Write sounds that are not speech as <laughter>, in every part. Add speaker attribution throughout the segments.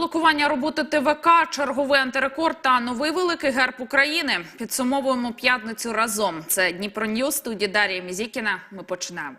Speaker 1: Блокування роботи ТВК, черговий антирекорд та новий великий герб України. Підсумовуємо п'ятницю разом. Це Дніпро Ньюс, студія Дарія Мізікіна. Ми починаємо.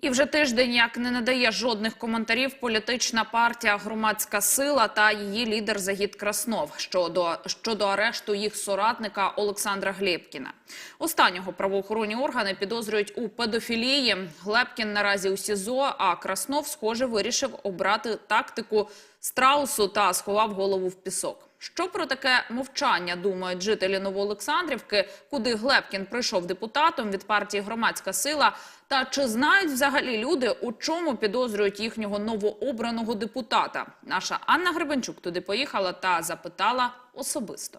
Speaker 1: І вже тиждень, як не надає жодних коментарів, політична партія Громадська сила та її лідер Загід Краснов щодо щодо арешту їх соратника Олександра Глєбкіна. Останнього правоохоронні органи підозрюють у педофілії. Глебкін наразі у СІЗО, а Краснов, схоже, вирішив обрати тактику страусу та сховав голову в пісок. Що про таке мовчання думають жителі Новоолександрівки, куди Глебкін прийшов депутатом від партії Громадська сила? Та чи знають взагалі люди, у чому підозрюють їхнього новообраного депутата? Наша Анна Гребенчук туди поїхала та запитала особисто.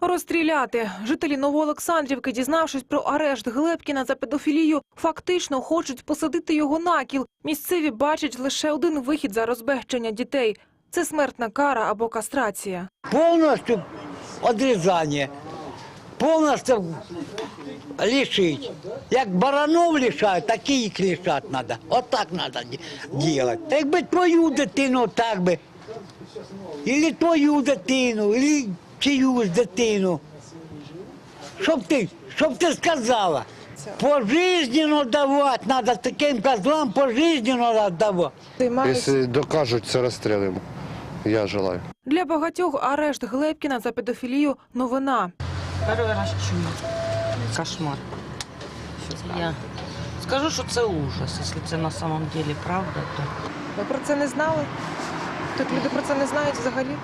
Speaker 2: Розстріляти жителі Новоолександрівки, дізнавшись про арешт Глебкіна за педофілію, фактично хочуть посадити його на кіл. Місцеві бачать лише один вихід за розбещення дітей – це смертна кара або кастрація.
Speaker 3: полностью отрезание, полностью лишить. Як баранов лишають, так і їх лишати треба. Отак треба робити. Якби твою дитину так би, или твою дитину, или чиюсь дитину. Щоб ти, щоб ти сказала. Пожизненно давати треба, таким козлам пожизненно давати.
Speaker 4: Якщо докажуть, це розстрілимо. Я желаю.
Speaker 2: Для багатьох арешт Глебкіна за педофілію – новина.
Speaker 5: Перший раз чую. Кошмар. Я скажу, що це ужас. Якщо це на самом деле правда, то
Speaker 2: Ви про це не знали? Тут люди про це не знають взагалі?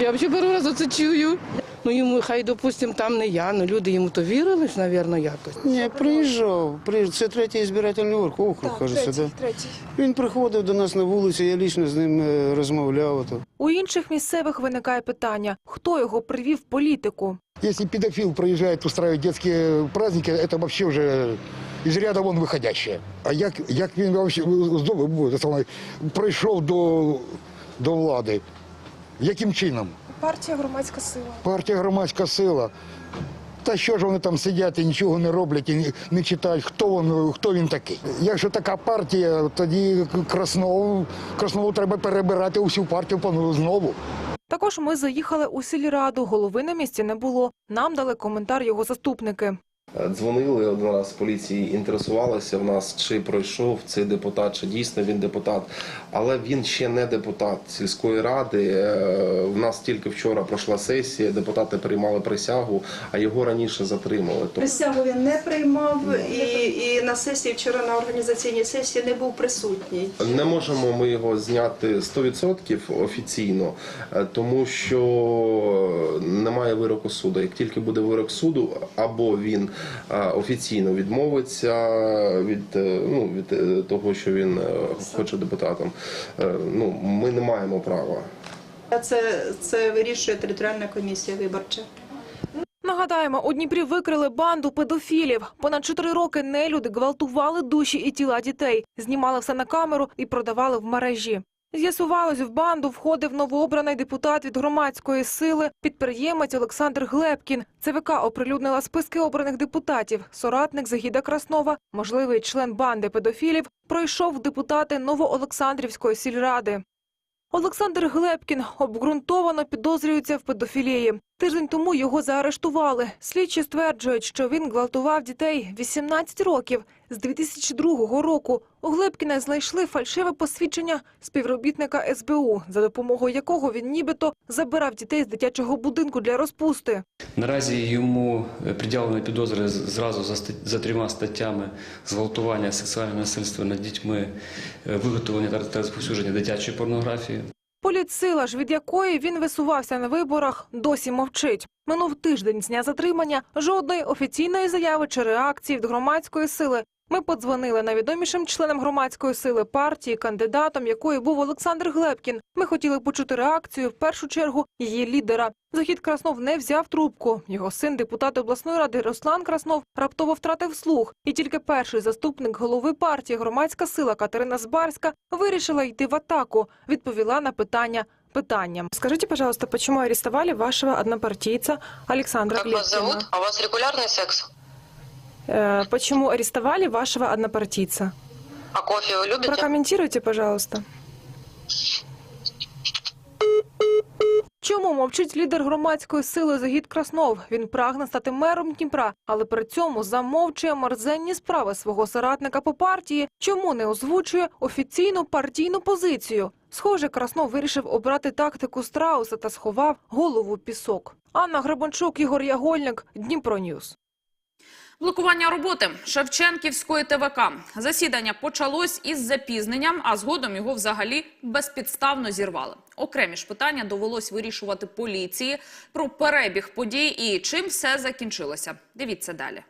Speaker 6: Я взагалі перший раз оце чую. Ну йому хай, допустим, там не я, ну люди йому то вірили ж, мабуть, якось.
Speaker 7: Ні, приїжджав. приїжджав. Це третій збирательний округ, округ кажеться, да?
Speaker 2: третій.
Speaker 7: Він приходив до нас на вулицю, я лічно з ним е, розмовляв. То.
Speaker 2: У інших місцевих виникає питання – хто його привів в політику?
Speaker 8: Если педофил проезжает устраивать детские праздники, это вообще уже из ряда вон выходящее. А як, як він вообще це саме, прийшов до, до влади? Яким чином?
Speaker 2: Партія «Громадська сила».
Speaker 8: Партія громадська сила. Та що ж вони там сидять і нічого не роблять і не, читають, хто він, хто він такий. Якщо така партія, тоді Краснову, Краснову треба перебирати усю партію по- знову.
Speaker 2: Також ми заїхали у сільраду. Голови на місці не було. Нам дали коментар його заступники.
Speaker 9: Дзвонили один раз поліції, інтересувалися в нас, чи пройшов цей депутат, чи дійсно він депутат. Але він ще не депутат сільської ради. Е, В нас тільки вчора пройшла сесія, депутати приймали присягу, а його раніше затримали. Тобто
Speaker 10: Присягу він не приймав і, і на сесії вчора на організаційній сесії не був присутній.
Speaker 9: Не можемо ми його зняти 100% офіційно, е, тому що немає вироку суду. Як тільки буде вирок суду, або він е, офіційно відмовиться від, е, ну, від е, того, що він е, хоче депутатом, ну ми не маємо права.
Speaker 10: Це, це вирішує територіальна комісія виборча.
Speaker 2: Нагадаємо, у Дніпрі викрили банду педофілів. Понад чотири роки нелюди гвалтували душі і тіла дітей, знімали все на камеру і продавали в мережі. З'ясувалось, в банду входив новообраний депутат від громадської сили, підприємець Олександр Глебкін. ЦВК оприлюднила списки обраних депутатів. Соратник Загіда Краснова, можливий член банди педофілів, пройшов депутати Новоолександрівської сільради. Олександр Глебкін обґрунтовано підозрюється в педофілії. Тиждень тому його заарештували. Слідчі стверджують, що він гвалтував дітей 18 років. З 2002 року у Глебкіна знайшли фальшиве посвідчення співробітника СБУ, за допомогою якого він нібито забирав дітей з дитячого будинку для розпусти.
Speaker 11: Наразі йому е, приділено підозри зразу за, стат- за трьома статтями зґвалтування, сексуальне насильство над дітьми, е, виготовлення та- та розповсюдження дитячої порнографії.
Speaker 2: Політсила ж, від якої він висувався на виборах, досі мовчить. Минув тиждень з дня затримання, жодної офіційної заяви чи реакції від громадської сили. Ми подзвонили найвідомішим членам громадської сили партії, кандидатом якої був Олександр Глебкін. Ми хотіли почути реакцію в першу чергу її лідера. Захід Краснов не взяв трубку. Його син, депутат обласної ради Руслан Краснов, раптово втратив слух. І тільки перший заступник голови партії громадська сила Катерина Збарська вирішила йти в атаку. Відповіла на питання питанням. Скажите, пожалуйста, почему арестовали вашего однопартийца Александра
Speaker 12: Как вас зовут? А у вас регулярный секс?
Speaker 2: Э, почему арестовали вашего однопартийца?
Speaker 5: А кофе вы любите?
Speaker 2: Прокомментируйте, пожалуйста. Чому мовчить лідер громадської сили Загід Краснов? Він прагне стати мером Дніпра, але при цьому замовчує мерзенні справи свого соратника по партії. Чому не озвучує офіційну партійну позицію? Схоже, Краснов вирішив обрати тактику страуса та сховав голову в пісок. Анна Гребенчук, Ігор Ягольник, Дніпро Ньюс.
Speaker 1: Блокування роботи Шевченківської ТВК. Засідання почалось із запізненням, а згодом його взагалі безпідставно зірвали. Окремі ж питання довелось вирішувати поліції про перебіг подій і чим все закінчилося. Дивіться далі.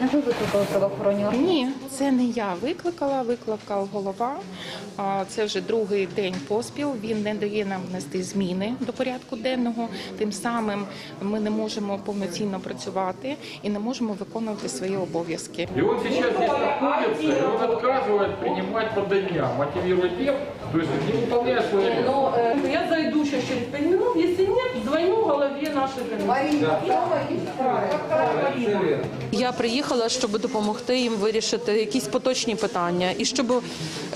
Speaker 12: Не ви викликали правоохоронні органи?
Speaker 13: Ні, це не я викликала, викликав голова. А, Це вже другий день поспіл. Він не дає нам внести зміни до порядку денного. Тим самим ми не можемо повноцінно працювати і не можемо виконувати свої обов'язки.
Speaker 14: И он сейчас здесь находится, и он отказывает принимать подання, мотивирует тем, то есть не выполняет свою работу.
Speaker 6: Ну, э, я зайду сейчас через 5 минут, если нет, звоню голове нашей комиссии.
Speaker 15: Я приїхала, щоб допомогти їм вирішити якісь поточні питання, і щоб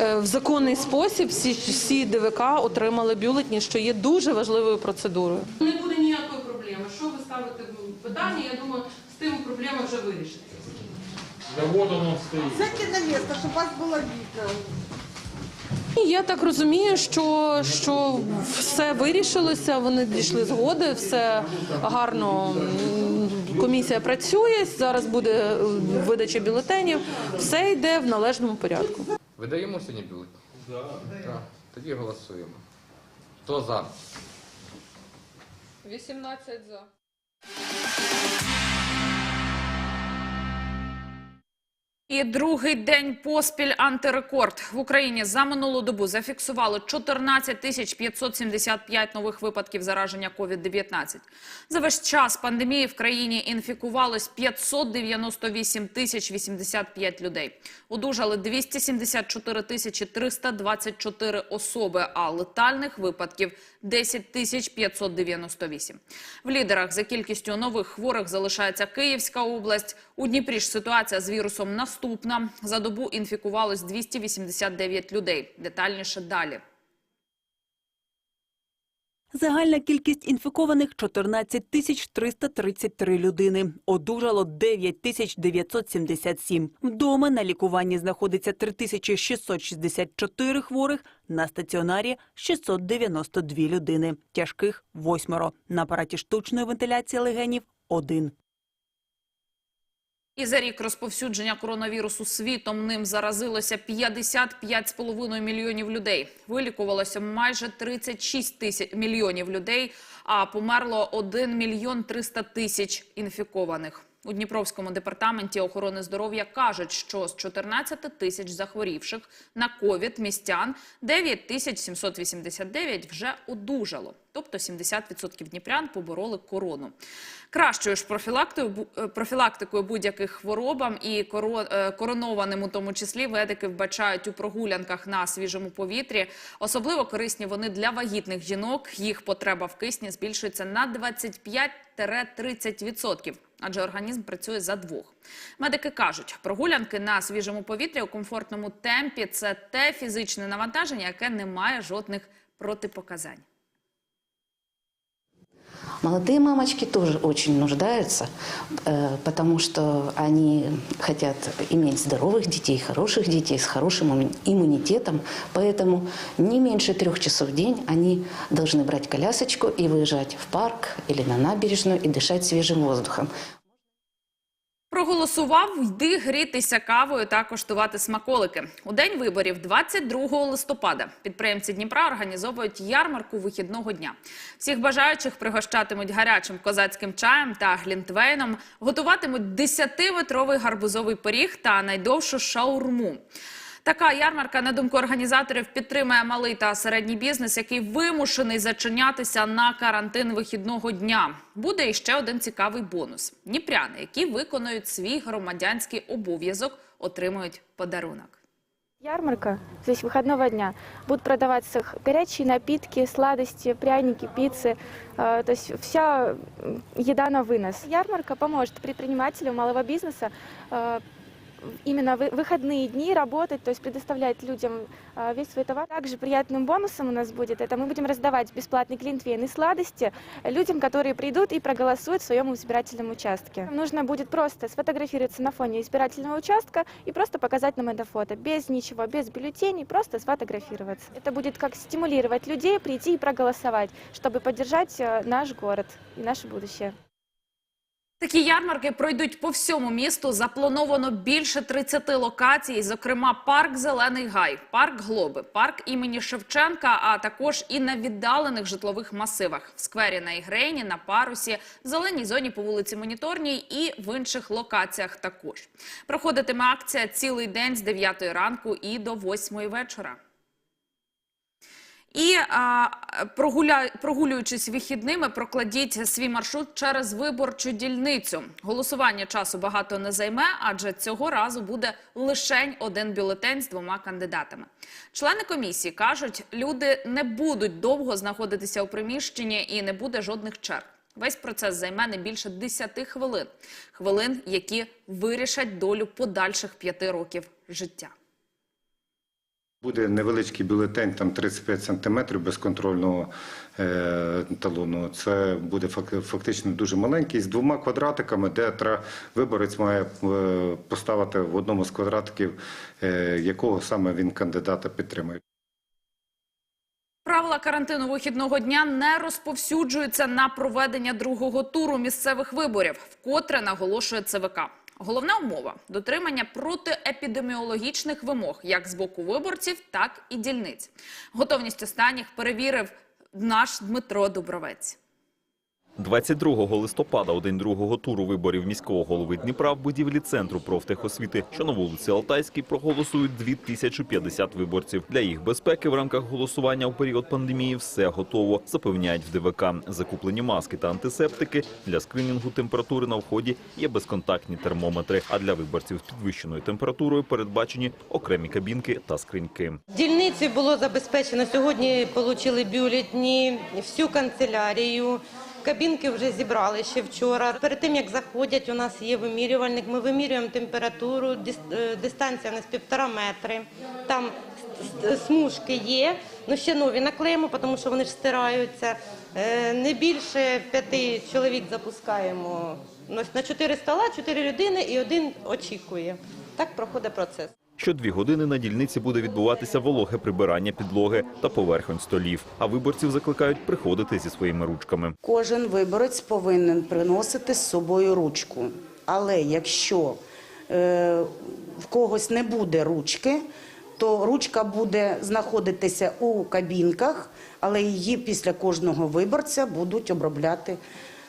Speaker 15: е, в законний спосіб всі, всі ДВК отримали бюлетні, що є дуже важливою процедурою.
Speaker 6: Не буде ніякої проблеми. Що ви ставите питання, я думаю, з тим проблема вже вирішиться.
Speaker 14: Да вот он, он стоит.
Speaker 10: Сядьте на місце, щоб вас було видно.
Speaker 15: Я так розумію, що, що все вирішилося, вони дійшли згоди, все гарно. Комісія працює, зараз буде е, видача бюлетенів, все йде в належному порядку.
Speaker 14: Видаємо сьогодні бюлетні? Так. Тоді голосуємо. Хто за?
Speaker 15: 18 за.
Speaker 1: І другий день поспіль антирекорд в Україні за минулу добу зафіксували 14 тисяч 575 нових випадків зараження COVID-19. За весь час пандемії в країні інфікувалось 598 тисяч 85 людей. Одужали 274 тисячі 324 особи, а летальних випадків 10 тисяч 598. В лідерах за кількістю нових хворих залишається Київська область. У Дніпрі ж ситуація з вірусом наступна. За добу інфікувалось 289 людей. Детальніше далі.
Speaker 16: Загальна кількість інфікованих – 14 тисяч 333 людини. Одужало 9 тисяч 977. Вдома на лікуванні знаходиться 3 тисячі 664 хворих, на стаціонарі – 692 людини. Тяжких – восьмеро. На апараті штучної вентиляції легенів – один.
Speaker 1: І за рік розповсюдження коронавірусу світом ним заразилося 55,5 мільйонів людей. Вилікувалося майже 36 тисяч мільйонів людей, а померло 1 мільйон 300 тисяч інфікованих. У Дніпровському департаменті охорони здоров'я кажуть, що з 14 тисяч захворівших на ковід містян 9 тисяч 789 вже одужало. Тобто 70% дніпрян побороли корону. Кращою ж е, профілактикою будь-яких хворобам і е, коронованим у тому числі медики вбачають у прогулянках на свіжому повітрі. Особливо корисні вони для вагітних жінок. Їх потреба в кисні збільшується на 25-30%. Адже організм працює за двох. Медики кажуть, прогулянки на свіжому повітрі у комфортному темпі це те фізичне навантаження, яке не має жодних протипоказань.
Speaker 12: Молодые мамочки тоже очень нуждаются, э, потому что они хотят иметь здоровых детей, хороших детей с хорошим имму- иммунитетом. Поэтому не меньше трех часов в день они должны брать колясочку и выезжать в парк или на набережную и дышать свежим воздухом.
Speaker 1: Проголосував, йди грітися кавою та коштувати смаколики. У день виборів, 22 листопада, підприємці Дніпра організовують ярмарку вихідного дня. Всіх бажаючих пригощатимуть гарячим козацьким чаєм та глінтвейном, готуватимуть 10-метровий гарбузовий пиріг та найдовшу шаурму. Така ярмарка, на думку організаторів, підтримує малий та середній бізнес, який вимушений зачинятися на карантин вихідного дня. Буде і ще один цікавий бонус: дніпряни, які виконують свій громадянський обов'язок, отримують подарунок.
Speaker 17: Ярмарка, здесь выходного дня, будут продаваться х- горячие напитки, сладости, пряники, пиццы, э, то есть вся м, еда на вынос. Ярмарка поможет предпринимателям малого бизнеса э, именно выходные дни работать, то есть предоставлять людям э, весь свой товар. Также приятным бонусом у нас будет это мы будем раздавать бесплатный клинтвейн и сладости людям, которые придут и проголосуют в своем избирательном участке. Нужно будет просто сфотографироваться на фоне избирательного участка и просто показать нам это фото, без ничего, без бюллетеней, просто сфотографироваться. Это будет как стимулировать людей прийти и проголосовать, чтобы поддержать э, наш город и наше будущее.
Speaker 1: Такі ярмарки пройдуть по всьому місту. Заплановано більше 30 локацій, зокрема парк Зелений Гай, парк Глоби, парк імені Шевченка, а також і на віддалених житлових масивах в сквері на Ігрейні, на парусі, в зеленій зоні по вулиці Моніторній і в інших локаціях. Також проходитиме акція цілий день з 9 ранку і до 8 вечора. І прогулюючись вихідними, прокладіть свій маршрут через виборчу дільницю. Голосування часу багато не займе, адже цього разу буде лишень один бюлетень з двома кандидатами. Члени комісії кажуть, люди не будуть довго знаходитися у приміщенні і не буде жодних черг. Весь процес займе не більше 10 хвилин. Хвилин, які вирішать долю подальших п'яти років життя.
Speaker 18: Буде невеличкий бюлетень, там 35 сантиметрів безконтрольного е, талону. Це буде фак- фактично дуже маленький, з двома квадратиками, де виборець має е, поставити в одному з квадратиків, е, якого саме він кандидата підтримує.
Speaker 1: Правила карантину вихідного дня не розповсюджуються на проведення другого туру місцевих виборів, вкотре наголошує ЦВК. Головна умова дотримання протиепідеміологічних вимог як з боку виборців, так і дільниць. Готовність останніх перевірив наш Дмитро Дубровець.
Speaker 19: 22 листопада, у день другого туру виборів міського голови Дніпра, в будівлі центру профтехосвіти, що на вулиці Алтайській, проголосують 2050 виборців. Для їх безпеки в рамках голосування у період пандемії все готово, запевняють в ДВК. Закуплені маски та антисептики для скринінгу температури на вході є безконтактні термометри. А для виборців з підвищеною температурою передбачені окремі кабінки та скриньки.
Speaker 20: Дільниці було забезпечено. Сьогодні отримали бюлетні, всю канцелярію. Кабінки вже зібрали ще вчора. Перед тим як заходять, у нас є вимірювальник. Ми вимірюємо температуру, е, дистанція у нас півтора метри. Там смужки є. Ну ще нові наклеїмо, тому що вони ж стираються. Е, Не більше п'яти чоловік запускаємо. На чотири стола, чотири людини і один очікує. Так проходить процес.
Speaker 19: Що дві години на дільниці буде відбуватися вологе прибирання підлоги та поверхонь столів. А виборців закликають приходити зі своїми ручками.
Speaker 21: Кожен виборець повинен приносити з собою ручку. Але якщо е, в когось не буде ручки, то ручка буде знаходитися у кабінках, але її після кожного виборця будуть обробляти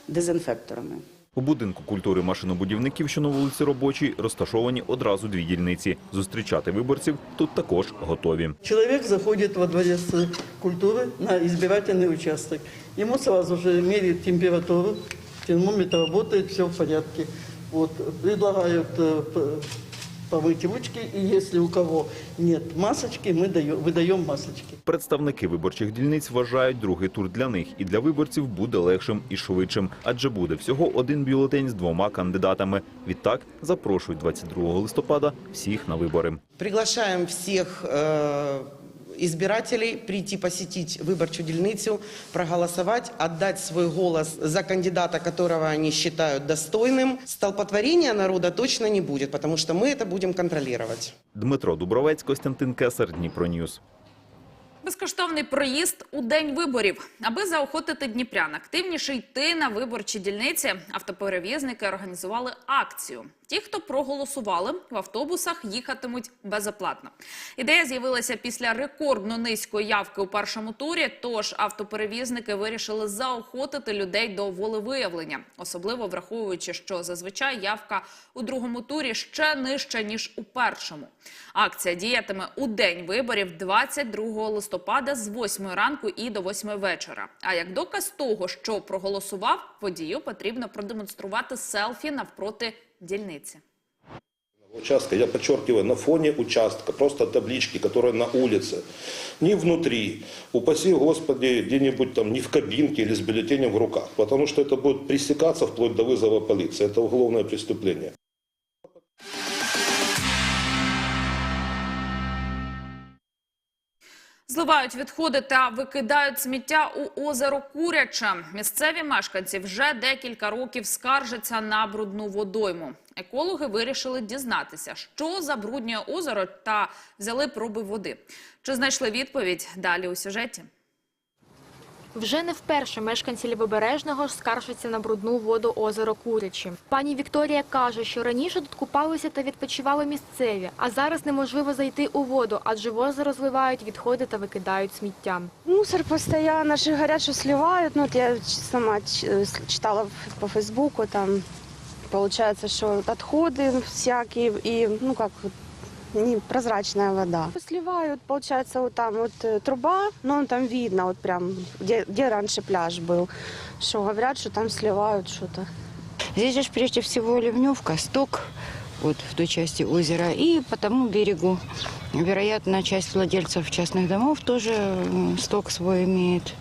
Speaker 21: дезінфекторами.
Speaker 19: У будинку культури машинобудівників, що на вулиці Робочій, розташовані одразу дві дільниці. Зустрічати виборців тут також готові.
Speaker 22: Человек заходит во дворец культуры на избирательный участок. Ему сразу же меряют температуру, термометр работает, все в порядке. Вот, предлагают э, п- помыть ручки, и если у кого нет масочки, мы даем, выдаем масочки.
Speaker 19: Представники виборчих дільниць вважають, другий тур для них і для виборців буде легшим і швидшим, адже буде всього один бюлетень з двома кандидатами. Відтак запрошують 22 листопада всіх на вибори.
Speaker 23: Приглашаем всех э, избирателей прийти посетить выборчую дельницу, проголосовать, отдать свой голос за кандидата, которого они считают достойным. Столпотворения народа точно не будет, потому что мы это будем контролировать.
Speaker 19: Дмитро Дубровець, Костянтин Кесар, Дніпро Ньюс.
Speaker 1: Безкоштовний проїзд у день виборів. Аби заохотити дніпрян активніше йти на виборчі дільниці, автоперевізники організували акцію. Ті, хто проголосували, в автобусах їхатимуть безоплатно. Ідея з'явилася після рекордно низької явки у першому турі. Тож автоперевізники вирішили заохотити людей до волевиявлення, особливо враховуючи, що зазвичай явка у другому турі ще нижча ніж у першому. Акція діятиме у день виборів 22 листопада з 8 ранку і до 8 вечора. А як доказ того, що проголосував, водію потрібно продемонструвати селфі навпроти дільниці.
Speaker 24: Участка, я подчеркиваю, на фоне участка, просто таблички, которые на улице, не внутри. Упаси Господи, где-нибудь там не в кабинке или с бюллетенем в руках, потому что это будет пресекаться вплоть до вызова полиции. Это уголовное преступление.
Speaker 1: Зливають відходи та викидають сміття у озеро Куряче. Місцеві мешканці вже декілька років скаржаться на брудну водойму. Екологи вирішили дізнатися, що забруднює озеро, та взяли проби води. Чи знайшли відповідь? Далі у сюжеті.
Speaker 17: Вже не вперше мешканці Лівобережного скаржаться на брудну воду озеро Курячі. Пані Вікторія каже, що раніше тут купалися та відпочивали місцеві, а зараз неможливо зайти у воду, адже в озеро зливають відходи та викидають сміття.
Speaker 25: Мусор постоянно же говорят, что сливают. Ну, вот я сама э, читала по Фейсбуку, там получается, вот отходы всякие и, ну, как вот, непрозрачная вода. Сливают, получается, вот там вот э, труба, но он там видно, вот прям, где, где раньше пляж был, что говорят, что там сливают что-то.
Speaker 26: Здесь же прежде всего ливневка, сток вот в той части озера. И по тому берегу, вероятно, часть владельцев частных домов тоже м, сток свой имеет.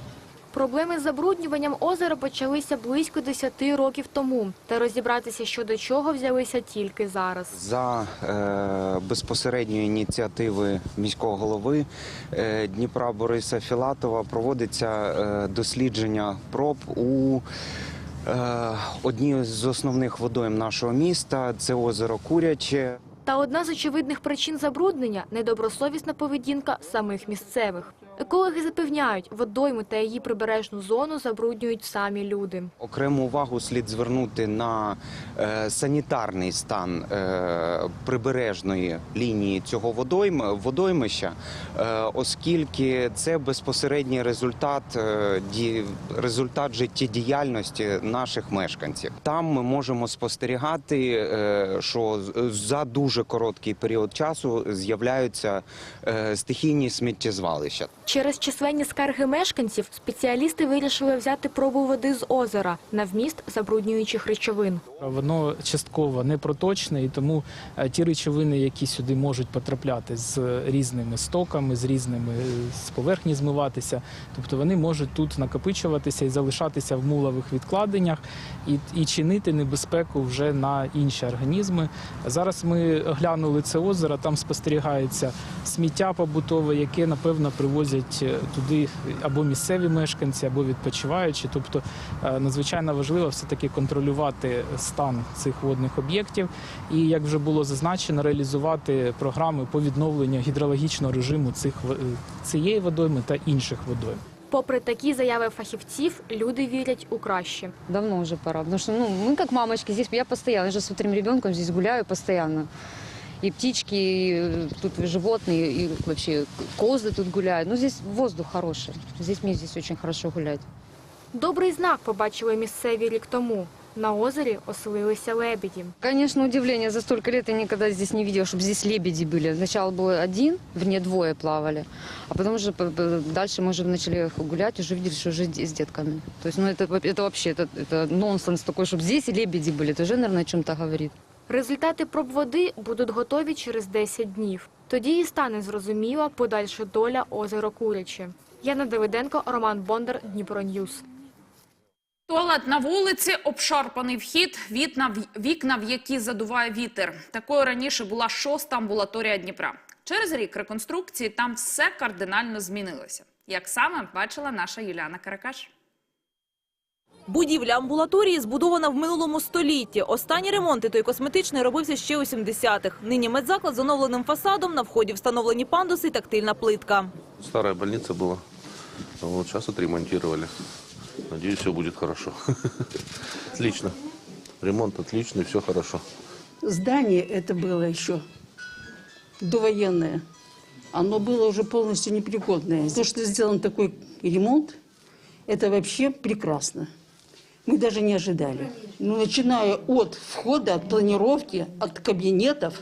Speaker 17: Проблеми з забруднюванням озера почалися близько 10 років тому, та розібратися щодо чого взялися тільки зараз.
Speaker 27: За е, безпосередньої ініціативи міського голови е, Дніпра Бориса Філатова проводиться е, дослідження проб у е, одній з основних водойм нашого міста. Це озеро Куряче.
Speaker 17: Та одна з очевидних причин забруднення недобросовісна поведінка самих місцевих. Екологи запевняють, водойми та її прибережну зону забруднюють самі люди.
Speaker 27: Окрему увагу слід звернути на е, санітарний стан е, прибережної лінії цього водойм, водоймища, е, оскільки це безпосередній результат, результат життєдіяльності наших мешканців. Там ми можемо спостерігати, що за дуже короткий період часу з'являються стихійні сміттєзвалища.
Speaker 17: Через численні скарги мешканців спеціалісти вирішили взяти пробу води з озера на вміст забруднюючих речовин.
Speaker 28: Воно частково не проточне, і тому е, ті речовини, які сюди можуть потрапляти з різними стоками, з різними е, з поверхні змиватися, тобто вони можуть тут накопичуватися і залишатися в мулових відкладеннях і, і чинити небезпеку вже на інші організми. Зараз ми оглянули це озеро, там спостерігається сміття побутове, яке напевно привозять е, туди або місцеві мешканці, або відпочиваючі. Тобто е, надзвичайно важливо все таки контролювати стан цих водних об'єктів і, як вже було зазначено, реалізувати програми по відновленню гідрологічного режиму цих в- е, цієї водойми та інших водойм.
Speaker 17: Попри такі заяви фахівців, люди вірять у краще.
Speaker 29: Давно уже пора, потому что ну, мы как мамочки здесь, я постоянно, я же с утренним ребенком здесь гуляю постоянно И птички, и э, тут животные, и вообще козы тут гуляют. Ну, здесь воздух хороший. Здесь мне здесь очень хорошо гулять.
Speaker 17: Добрий знак побачили місцеві рік тому. На озері оселилися лебеді.
Speaker 29: Конечно, удивление. За столько лет я никогда здесь не видела, чтобы здесь лебеди были. Сначала был один, вне двое плавали. А потом уже п- п- дальше мы уже начали гулять, уже видели, что уже де- с детками. То есть, ну, это, это вообще, это, это нонсенс такой, чтобы здесь и лебеди были. Это уже, наверное, о чем-то говорит.
Speaker 17: Результати проб води будуть готові через 10 днів. Тоді і стане зрозуміла подальша доля озеро Куряче. Яна Давиденко, Роман Бондар, Дніпро Ньюс.
Speaker 1: Туалет на вулиці, обшарпаний вхід, вікна, вікна, в які задуває вітер. Такою раніше була шоста амбулаторія Дніпра. Через рік реконструкції там все кардинально змінилося. Як саме бачила наша Юліана Каракаш.
Speaker 30: Будівля амбулаторії збудована в минулому столітті. Останні ремонти той косметичний робився ще у 70-х. Нині медзаклад з оновленим фасадом, на вході встановлені пандуси і тактильна плитка.
Speaker 31: Старая больница была. Вот сейчас отремонтировали. Надеюсь, все будет хорошо. <laughs> Отлично. Ремонт отличный, все хорошо.
Speaker 32: Здание это было еще довоенное. Оно было уже полностью непригодное. То, что сделан такой ремонт, это вообще прекрасно. Мы даже не ожидали. Ну, начиная от входа, от планировки, от кабинетов,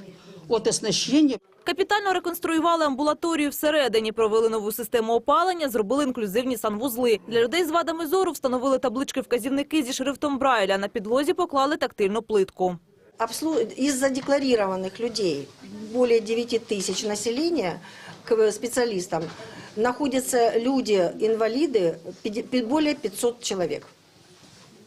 Speaker 32: от оснащения.
Speaker 30: Капітально реконструювали амбулаторію всередині, провели нову систему опалення, зробили інклюзивні санвузли. Для людей з вадами зору встановили таблички-вказівники зі шрифтом Брайля. На підлозі поклали тактильну плитку.
Speaker 33: обслу- из задекларированных людей, более 9 тысяч населения, к специалистам, находятся люди-инвалиды, пяти- пи- более 500 человек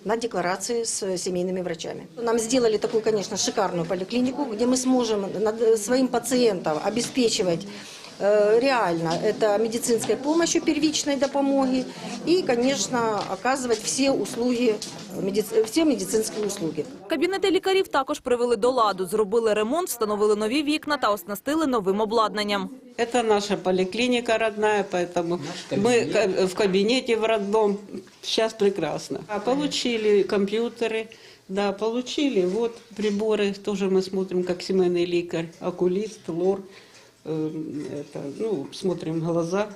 Speaker 33: на декларации с семейными врачами. Нам сделали такую, конечно, шикарную поликлинику, где мы сможем над- своим пациентам обеспечивать э, реально это медицинской помощью первичной допомоги и, конечно, оказывать все услуги, медици- все медицинские услуги.
Speaker 30: Кабінети лікарів також привели до ладу, зробили ремонт, встановили нові вікна та оснастили новим обладнанням.
Speaker 34: Это наша поликлиника родная, поэтому мы ка- в кабинете в родном. Сейчас прекрасно. А получили компьютеры, да, получили. Вот приборы, тоже мы смотрим, как семейный лекарь, окулист, лор. Эм, Это, ну, смотрим глаза.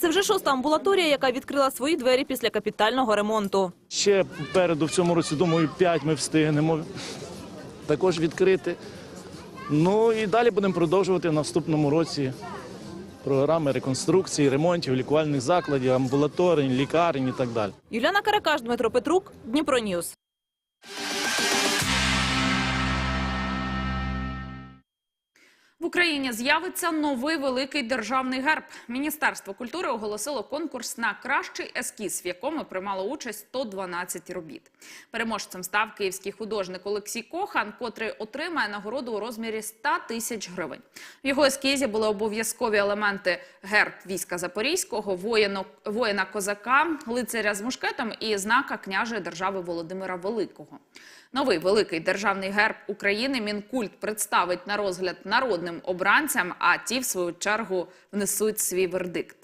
Speaker 30: Це вже шоста амбулаторія, яка відкрила свої двері після капітального ремонту.
Speaker 35: Ще попереду в цьому році, думаю, 5 ми встигнемо також відкрити. Ну і далі будемо продовжувати в наступному році програми реконструкції, ремонтів, лікувальних закладів, амбулаторій, лікарень і так далі.
Speaker 30: Юліана Каракаш, Дмитро Петрук, Дніпро Ньюс.
Speaker 1: В Україні з'явиться новий великий державний герб. Міністерство культури оголосило конкурс на кращий ескіз, в якому приймало участь 112 робіт. Переможцем став київський художник Олексій Кохан, котрий отримає нагороду у розмірі 100 тисяч гривень. В його ескізі були обов'язкові елементи герб війська Запорізького, воїно- воїна козака, лицаря з мушкетом і знака княжої держави Володимира Великого. Новий великий державний герб України Мінкульт представить на розгляд народним обранцям, а ті, в свою чергу, внесуть свій вердикт.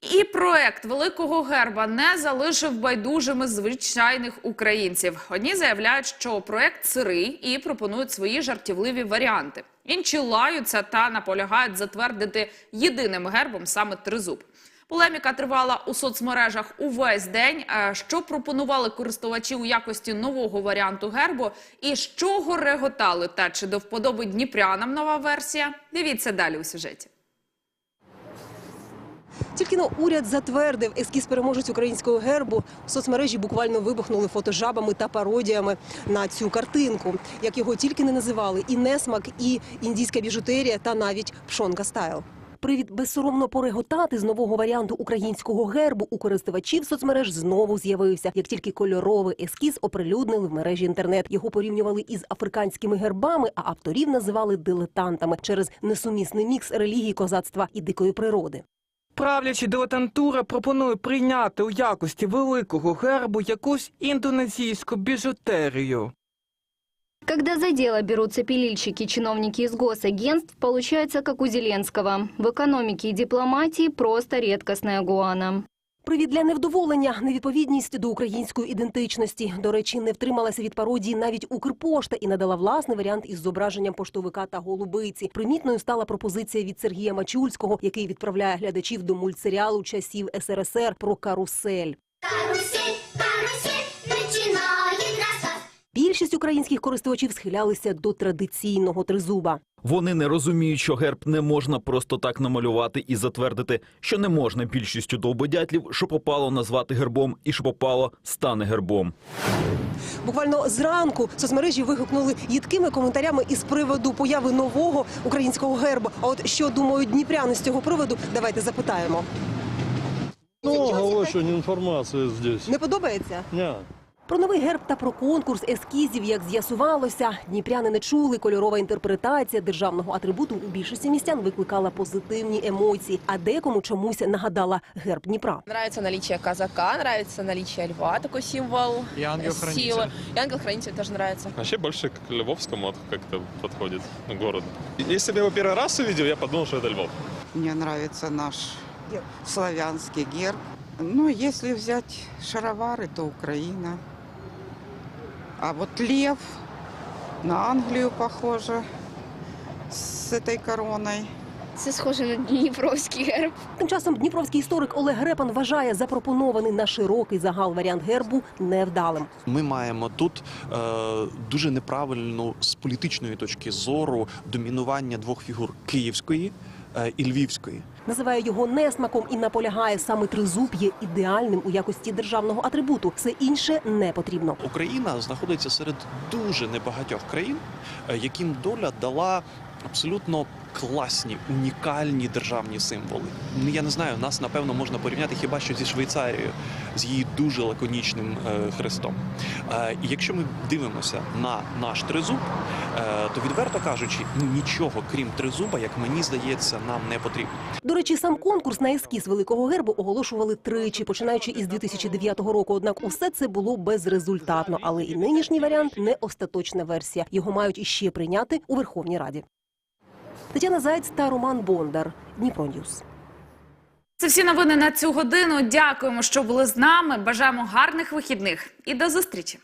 Speaker 1: І проект великого герба не залишив байдужими звичайних українців. Одні заявляють, що проект сирий і пропонують свої жартівливі варіанти. Інші лаються та наполягають затвердити єдиним гербом саме тризуб. Полеміка тривала у соцмережах увесь день. Е, Що пропонували користувачі у якості нового варіанту гербу, і чого реготали та чи до вподоби дніпрянам нова версія? Дивіться далі у сюжеті.
Speaker 36: Тільки но уряд затвердив ескіз переможець українського гербу. В соцмережі буквально вибухнули фотожабами та пародіями на цю картинку. Як його тільки не називали, і несмак, і індійська біжутерія, та навіть пшонка стайл. Привід безсоромно пореготати з нового варіанту українського гербу у користувачів соцмереж знову з'явився. Як тільки кольоровий ескіз оприлюднили в мережі інтернет, його порівнювали із африканськими гербами, а авторів називали дилетантами через несумісний мікс релігії, козацтва і дикої природи.
Speaker 37: Правлячі дилетантура пропонує прийняти у якості великого гербу якусь індонезійську біжутерію.
Speaker 38: Когда за дело берутся пилильщики, чиновники из госагентств, получается как у Зеленского. В экономике и дипломатии просто редкостная гуана.
Speaker 36: Привід для невдоволення, невідповідність до української ідентичності. До речі, не втрималася від пародії навіть Укрпошта і надала власний варіант із зображенням поштовика та голубиці. Примітною стала пропозиція від Сергія Мачульського, який відправляє глядачів до мультсеріалу часів СРСР про карусель.
Speaker 39: Карусель, карусель,
Speaker 36: українських користувачів схилялися до традиційного тризуба.
Speaker 19: Вони не розуміють, що герб не можна просто так намалювати і затвердити, що не можна більшістю довбодятлів, що попало назвати гербом, і що попало стане гербом.
Speaker 36: Буквально зранку соцмережі вигукнули їдкими коментарями із приводу появи нового українського гербу. А от що думають дніпряни з цього приводу, давайте запитаємо.
Speaker 40: Много очень информации здесь.
Speaker 36: Не подобається?
Speaker 40: Нет.
Speaker 36: Про новий герб та про конкурс ескізів, як з'ясувалося, дніпряни не чули. Кольорова інтерпретація державного атрибуту у більшості містян викликала позитивні емоції, а декому чомусь нагадала герб Дніпра.
Speaker 41: Нравится наличие казака, нравится наличие льва, такой символ
Speaker 42: И ангел-хранитель.
Speaker 41: силы. И ангел-хранитель тоже нравится.
Speaker 42: Вообще больше к Львовскому вот как-то подходит, ну, городу. Если бы я его первый раз увидел, я подумал, что это Львов.
Speaker 43: Мне нравится наш славянский герб. Ну, если взять шаровары, то Украина. А вот лев на Англию похоже с этой короной.
Speaker 38: Це схоже на Дніпровський герб.
Speaker 36: Тим часом дніпровський історик Олег Репан вважає запропонований на широкий загал варіант гербу невдалим.
Speaker 44: Ми маємо тут е, дуже неправильну з політичної точки зору домінування двох фігур київської і львівської.
Speaker 36: Називає його несмаком і наполягає, саме тризуб є ідеальним у якості державного атрибуту. Все інше не потрібно.
Speaker 44: Україна знаходиться серед дуже небагатьох країн, е, яким доля дала абсолютно класні, унікальні державні символи. Ну, Я не знаю, нас напевно можна порівняти хіба що зі Швейцарією, з її дуже лаконічним е, хрестом. Е, І якщо ми дивимося на наш тризуб, е, то відверто кажучи, ну нічого крім тризуба, як мені здається, нам не потрібно.
Speaker 36: До речі, сам конкурс на ескіз великого гербу оголошували тричі, починаючи із 2009 року. Однак усе це було безрезультатно. Але і нинішній варіант не остаточна версія. Його мають іще прийняти у Верховній Раді. Тетяна Заєць та Роман Бондар. Дніпро Ньюс.
Speaker 1: Це всі новини на цю годину. Дякуємо, що були з нами. Бажаємо гарних вихідних і до зустрічі.